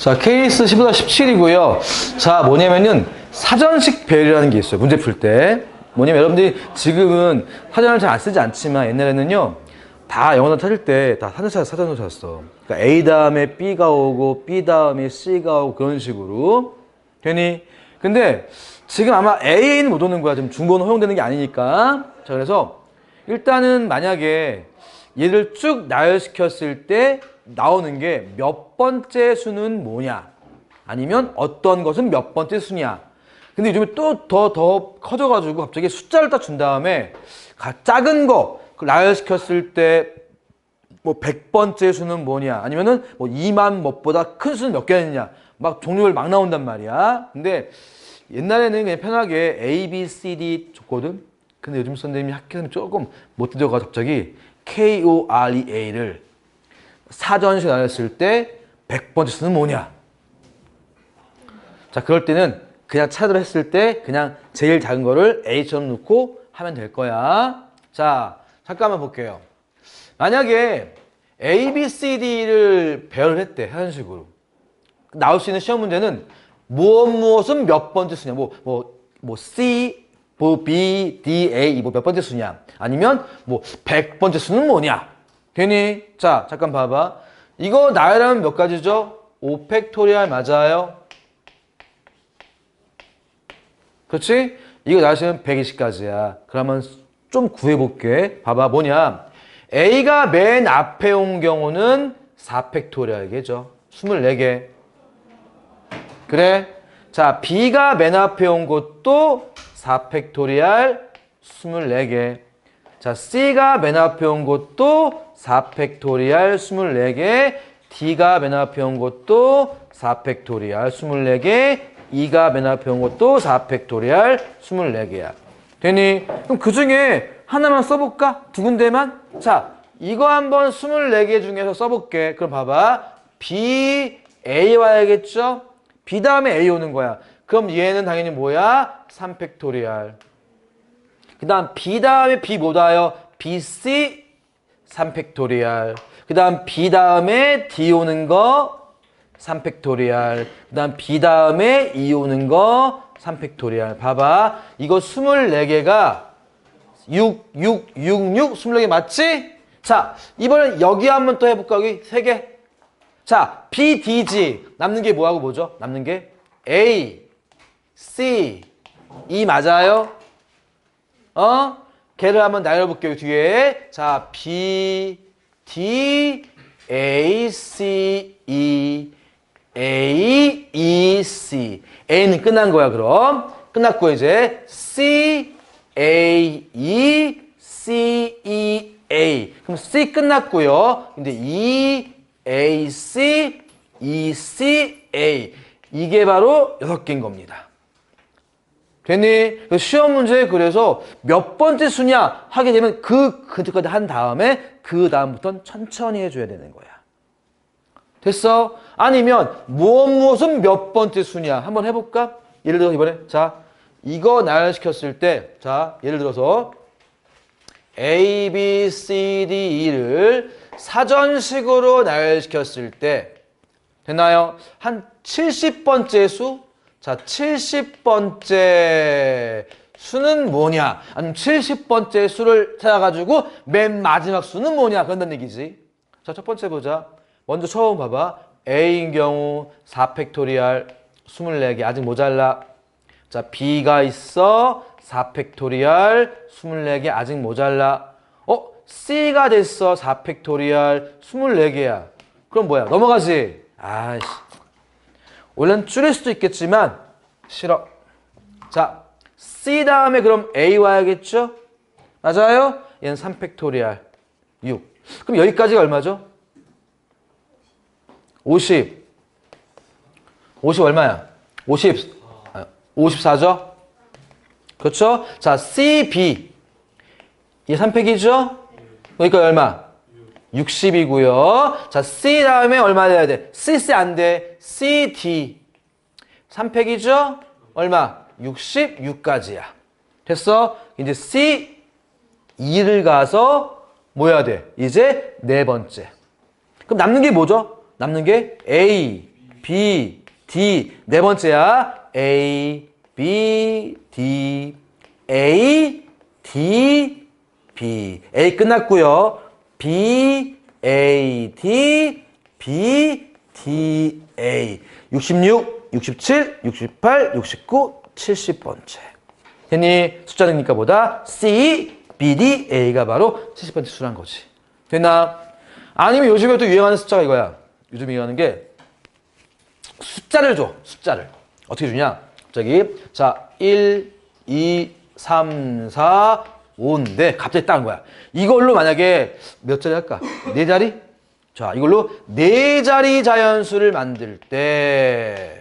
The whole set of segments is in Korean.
자, 케이스 10보다 17이고요. 자, 뭐냐면은 사전식 배열이라는 게 있어요. 문제 풀 때. 뭐냐면 여러분들이 지금은 사전을 잘 안 쓰지 않지만 옛날에는요. 다 영어를 찾을 때 다 사전 찾 사전으로 찾았어. 그러니까 A 다음에 B가 오고 B 다음에 C가 오고 그런 식으로. 되니? 근데 지금 아마 AA는 못 오는 거야. 지금 중고는 허용되는 게 아니니까. 자, 그래서 일단은 만약에 얘를 쭉 나열시켰을 때 나오는 게 몇 번째 수는 뭐냐? 아니면 어떤 것은 몇 번째 수냐? 근데 요즘에 또 더 더 커져가지고 갑자기 숫자를 딱 준 다음에 가- 작은 거그 나열시켰을 때 뭐 100번째 수는 뭐냐? 아니면은 뭐 2만 뭐보다 큰 수는 몇 개냐? 막 종류를 막 나온단 말이야. 근데 옛날에는 그냥 편하게 A, B, C, D 줬거든. 근데 요즘 선생님이 학교에서 조금 못 들어가 갑자기 K, O, R, E, A를 사전식 나눴을 때 100번째 수는 뭐냐? 자, 그럴 때는 그냥 차를 했을 때 그냥 제일 작은 거를 A처럼 놓고 하면 될 거야. 자, 잠깐만 볼게요. 만약에 A, B, C, D를 배열을 했대, 현식으로. 나올 수 있는 시험 문제는 무엇 무엇은 몇 번째 수냐. 뭐, 뭐, 뭐, C, 뭐, B, D, A, 뭐 몇 번째 수냐. 아니면 뭐, 100번째 수는 뭐냐. 되니? 자, 잠깐 봐봐. 이거 나열하면 몇 가지죠? 5팩토리얼 맞아요? 그렇지? 이거 나시면 120가지야. 그러면 좀 구해볼게. 봐봐, 뭐냐. A가 맨 앞에 온 경우는 4팩토리얼이겠죠. 24개. 그래. 자, B가 맨 앞에 온 것도 4팩토리얼 24개. 자, C가 맨 앞에 온 것도 4팩토리얼 24개. D가 맨 앞에 온 것도 4팩토리얼 24개. E가 맨 앞에 온 것도 4팩토리얼 24개야. 되니? 그럼 그 중에 하나만 써볼까? 두 군데만? 자, 이거 한번 24개 중에서 써볼게. 그럼 봐봐. B, A 와야겠죠? B 다음에 A 오는 거야. 그럼 얘는 당연히 뭐야? 3팩토리얼. 그 다음 B 다음에 B 못 와요. BC 3팩토리얼. 그 다음 B 다음에 D 오는 거 3팩토리얼. 그 다음 B 다음에 E 오는 거 3팩토리얼. 봐봐. 이거 24개가 6, 6, 6, 6, 24개 맞지? 자, 이번엔 여기 한번 또 해볼까? 여기 3개. 자, B, D, G. 남는 게 뭐하고 뭐죠? 남는 게 A, C, E 맞아요? 어? 걔를 한번 나열해볼게요, 뒤에. 자, B, D, A, C, E, A, E, C. A는 끝난 거야, 그럼. 끝났고, 이제 C, A, E, C, E, A. 그럼 C 끝났고요. 근데 E, A, C, E, C, A. 이게 바로 여섯 개인 겁니다. 됐니? 그 시험 문제에 그래서 몇 번째 수냐 하게 되면 그 근처까지 한 다음에 그 다음부터는 천천히 해줘야 되는 거야. 됐어? 아니면 무엇 무엇은 몇 번째 수냐 한번 해볼까? 예를 들어서 이번에 자 이거 나열시켰을 때 자 예를 들어서 A, B, C, D, E를 사전식으로 나열시켰을 때 됐나요? 한 70번째 수? 자, 70번째 수는 뭐냐? 아니면 70번째 수를 찾아가지고 맨 마지막 수는 뭐냐? 그런다는 얘기지. 자, 첫 번째 보자. 먼저 처음 봐봐. A인 경우 4팩토리얼 24개 아직 모자라. 자, B가 있어. 4팩토리얼 24개 아직 모자라. 어? C가 됐어. 4팩토리얼 24개야. 그럼 뭐야? 넘어가지. 아이씨. 원래는 줄일 수도 있겠지만 싫어. 자, C 다음에 그럼 A 와야겠죠? 맞아요? 얘는 3팩토리얼 6. 그럼 여기까지가 얼마죠? 50. 50 얼마야? 50. 아, 54죠? 그렇죠? 자, C, B. 이게 3팩이죠? 그러니까 얼마? 60이고요. 자, C 다음에 얼마 돼야 돼? C, C 안 돼. C, D. 3팩이죠? 얼마? 66까지야. 됐어? 이제 C, 2를 가서 뭐 해야 돼? 이제 네 번째. 그럼 남는 게 뭐죠? 남는 게 A, B, D. 네 번째야. A, B, D. A, D, B. A 끝났고요. B, A, D, B, D, A. 66, 67, 68, 69, 70번째. 됐니? 숫자 능니까 보다 C, B, D, A가 바로 70번째 수란 거지. 됐나? 아니면 요즘에 또 유행하는 숫자가 이거야. 요즘 유행하는 게 숫자를 줘. 숫자를. 어떻게 주냐? 갑자기 자 1, 2, 3, 4, 5인데 갑자기 딱 거야. 이걸로 만약에 몇 자리 할까? 네 자리? 자 이걸로 네 자리 자연수를 만들 때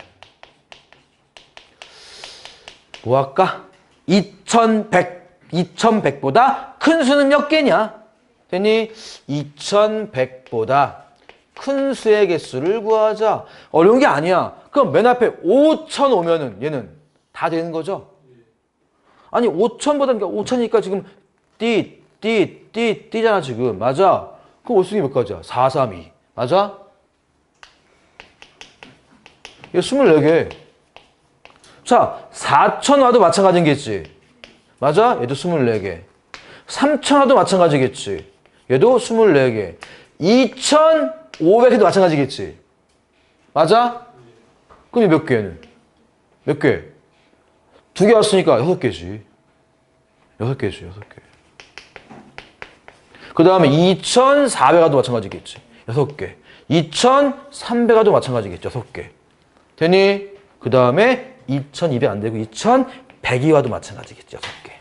뭐 할까? 2100, 2100보다 큰 수는 몇 개냐? 됐니? 2100보다 큰 수의 개수를 구하자. 어려운 게 아니야. 그럼 맨 앞에 5000 오면은 얘는 다 되는 거죠? 아니 5000보다 5000이니까 지금 띠, 띠, 띠, 띠잖아 지금. 맞아? 그럼 올수기 몇 가지야? 4, 3, 2. 맞아? 이거 24개. 자, 4천 와도 마찬가지겠지. 맞아? 얘도 24개. 3천 와도 마찬가지겠지. 얘도 24개. 2,500해도 마찬가지겠지. 맞아? 그럼 이몇 개는? 몇 개? 두 개 왔으니까 여섯 개지. 여섯 개지, 여섯 개. 그 다음에 2,400와도 마찬가지겠지. 여섯 개. 2,300와도 마찬가지겠지. 여섯 개. 되니? 그 다음에 2,200 안 되고 2,100이 와도 마찬가지겠지. 여섯 개.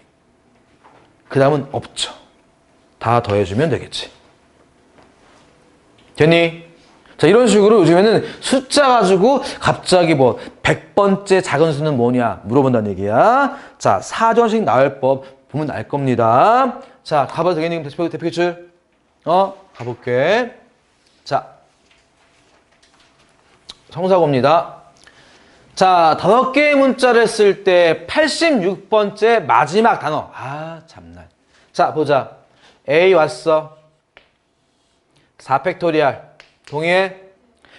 그 다음은 없죠. 다 더해주면 되겠지. 됐니? 자, 이런 식으로 요즘에는 숫자 가지고 갑자기 뭐 100번째 작은 수는 뭐냐 물어본다는 얘기야. 자, 사전식 나올 법 보면 알 겁니다. 자, 가봐 되겠니? 대표, 대표 기출. 어, 가볼게. 자, 성사고입니다. 자, 다섯 개의 문자를 쓸 때 86번째 마지막 단어. 아, 참날. 자, 보자. A 왔어. 4팩토리얼. 동의해?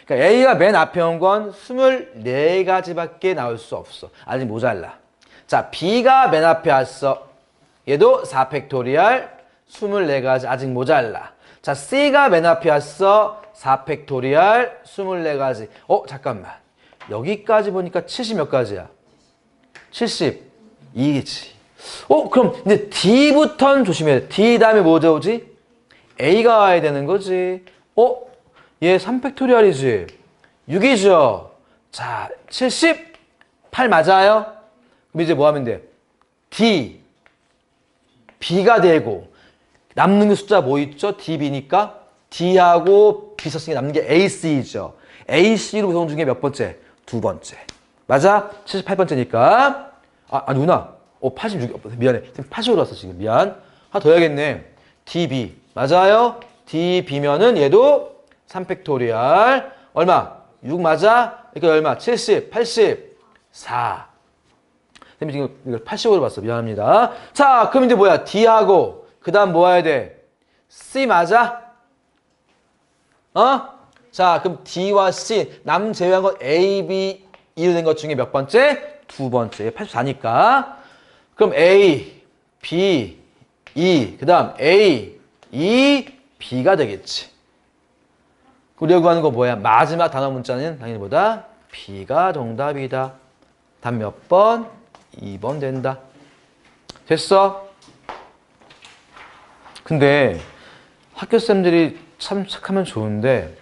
그러니까 A가 맨 앞에 온 건 24가지밖에 나올 수 없어. 아직 모자라. 자, B가 맨 앞에 왔어. 얘도 4팩토리얼 24가지 아직 모자라. 자, C가 맨 앞에 왔어. 4팩토리얼 24가지. 어, 잠깐만. 여기까지 보니까 70 몇 가지야? 72겠지. 어, 그럼 이제 D부터는 조심해야 돼. D 다음에 뭐 오지? A가 와야 되는 거지. 어? 얘 3팩토리얼이지. 6이죠. 자, 78 맞아요? 그럼 이제 뭐 하면 돼? D, B가 되고 남는 게 숫자 뭐 있죠? D, B니까 D하고 B 썼으니까 남는 게 A, C죠. A, C로 구성 중에 몇 번째? 두 번째. 맞아? 78번째니까. 아, 아 누나. 어, 86. 미안해. 지금 80으로 왔어, 지금. 미안. 하나 더 해야겠네. DB. 맞아요? DB면은 얘도 3팩토리얼. 얼마? 6 맞아? 그러니까 얼마? 70, 84. 선생님 지금 이걸 80으로 봤어. 미안합니다. 자, 그럼 이제 뭐야? D하고 그 다음 뭐 해야 돼? C 맞아? 어? 자, 그럼 D와 C 남 제외한 건 A, B E로 된 것 중에 몇 번째? 두 번째. 84니까. 그럼 A, B, E 그 다음 A, E, B가 되겠지. 우리가 구하는 거 뭐야? 마지막 단어 문자는 당연히 뭐다? B가 정답이다. 답 몇 번? 2번 된다. 됐어? 근데 학교쌤들이 참 착하면 좋은데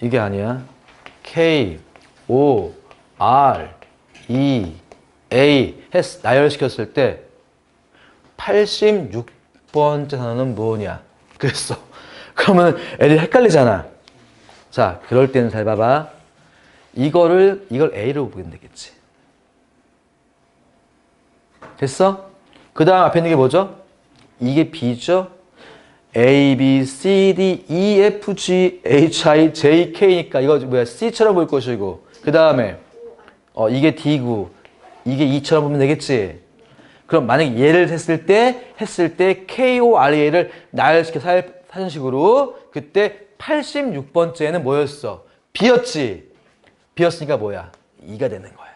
이게 아니야. K, O, R, E, A 했 나열시켰을 때 86번째 단어는 뭐냐? 그랬어. 그러면 애들이 헷갈리잖아. 자, 그럴 때는 잘 봐봐. 이거를 이걸 A로 보면 되겠지. 됐어? 그 다음 앞에 있는 게 뭐죠? 이게 B죠? A, B, C, D, E, F, G, H, I, J, K니까 이거 뭐야? C처럼 볼 것이고 그 다음에 어 이게 D고 이게 E처럼 보면 되겠지? 그럼 만약에 얘를 했을 때 했을 때 K, O, R, A를 나열시켜 사전식으로 그때 86번째는 뭐였어? B였지? 비었으니까 뭐야? 2가 되는 거야.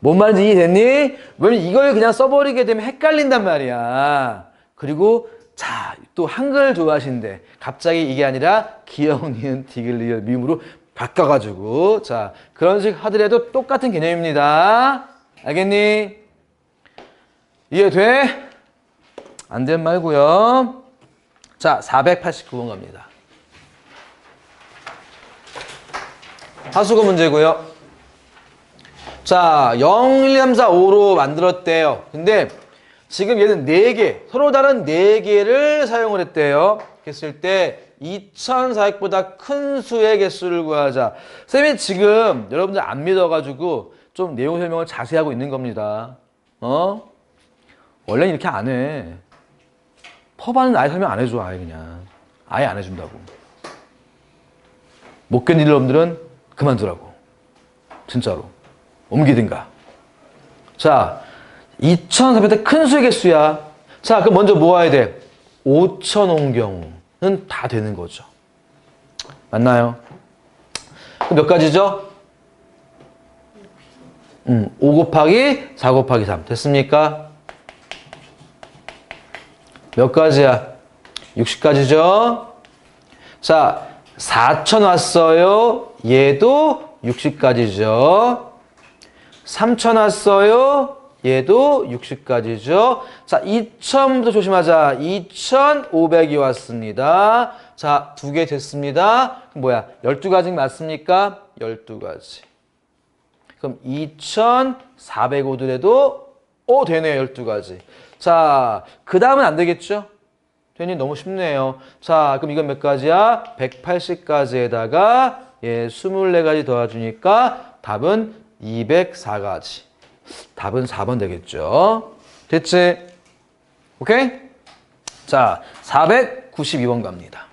뭔 말인지 이해됐니? 왜냐면 이걸 그냥 써버리게 되면 헷갈린단 말이야. 그리고 자, 또 한글 좋아하시는데 갑자기 이게 아니라 기억, 니은, 디귿, 리을, 미음으로 바꿔가지고 자, 그런 식 하더라도 똑같은 개념입니다. 알겠니? 이해돼? 안 된 말고요. 자, 489번 갑니다. 하수구 문제고요. 자, 0, 1, 3, 4, 5로 만들었대요. 근데 지금 얘는 4개, 서로 다른 4개를 사용을 했대요. 했을 때 2,400보다 큰 수의 개수를 구하자. 쌤이 지금 여러분들 안 믿어가지고 좀 내용 설명을 자세히 하고 있는 겁니다. 어? 원래는 이렇게 안 해. 퍼바는 아예 설명 안 해줘, 아예 그냥. 아예 안 해준다고. 못 견딜 놈들은 그만두라고. 진짜로. 옮기든가. 자, 2,400대 큰 수의 개수야. 자, 그럼 먼저 모아야 돼. 5천 온 경우는 다 되는 거죠. 맞나요? 몇 가지죠? 음, 5 곱하기 4 곱하기 3. 됐습니까? 몇 가지야? 60가지죠? 자, 4천 왔어요. 얘도 60가지죠. 3천 왔어요. 얘도 60가지죠. 자, 2천부터 조심하자. 2,500이 왔습니다. 자, 두 개 됐습니다. 뭐야? 12가지 맞습니까? 12가지. 그럼 2,405들에도 오 되네요. 12가지. 자, 그 다음은 안 되겠죠? 되니 너무 쉽네요. 자, 그럼 이건 몇 가지야? 180가지에다가 예, 24가지 더해주니까 답은 204가지. 답은 4번 되겠죠? 됐지? 오케이? 자, 492번 갑니다.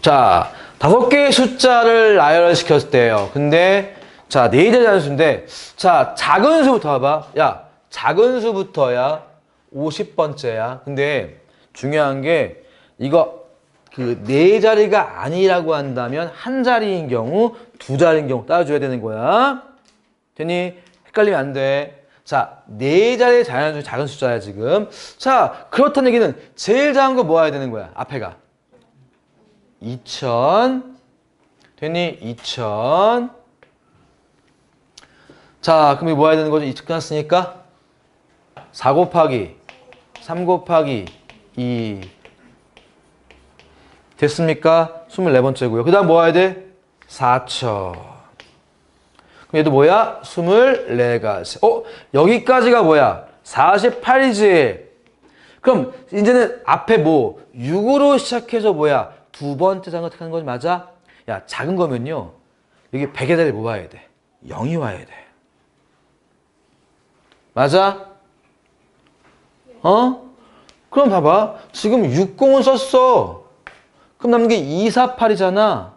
자, 다섯 개의 숫자를 나열시켰을 때요. 근데, 자, 네 자리 단수인데, 자, 작은 수부터 봐봐. 야, 작은 수부터야 50번째야. 근데 중요한 게, 이거 그 네 자리가 아니라고 한다면 한 자리인 경우, 두 자리인 경우 따라줘야 되는 거야. 되니? 헷갈리면 안 돼. 자, 네 자리의 자연수 작은 숫자야, 지금. 자, 그렇다는 얘기는 제일 작은 거 모아야 되는 거야, 앞에가. 2000 됐니? 2000 자, 그럼 이거 뭐 해야 되는 거죠? 2000 끝났으니까 4 곱하기 3 곱하기 2 됐습니까? 24번째고요. 그 다음 뭐 해야 돼? 4000 그럼 얘도 뭐야? 24가지. 어? 여기까지가 뭐야? 48이지. 그럼 이제는 앞에 뭐 6으로 시작해서 뭐야? 두 번째 장을 택하는 거지 맞아? 야 작은 거면요. 여기 100의 자리 뭐 와야 돼? 0이 와야 돼. 맞아? 어? 그럼 봐봐. 지금 60은 썼어. 그럼 남는 게 248이잖아.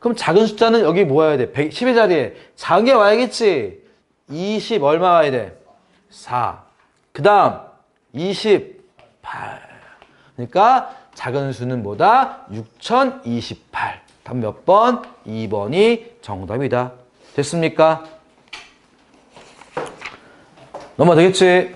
그럼 작은 숫자는 여기 뭐 와야 돼? 100, 10의 자리에 작은 게 와야겠지. 20 얼마 와야 돼? 4. 그 다음 28. 그러니까 작은 수는 뭐다? 6028. 답 몇 번? 2번이 정답이다. 됐습니까? 넘어가 되겠지?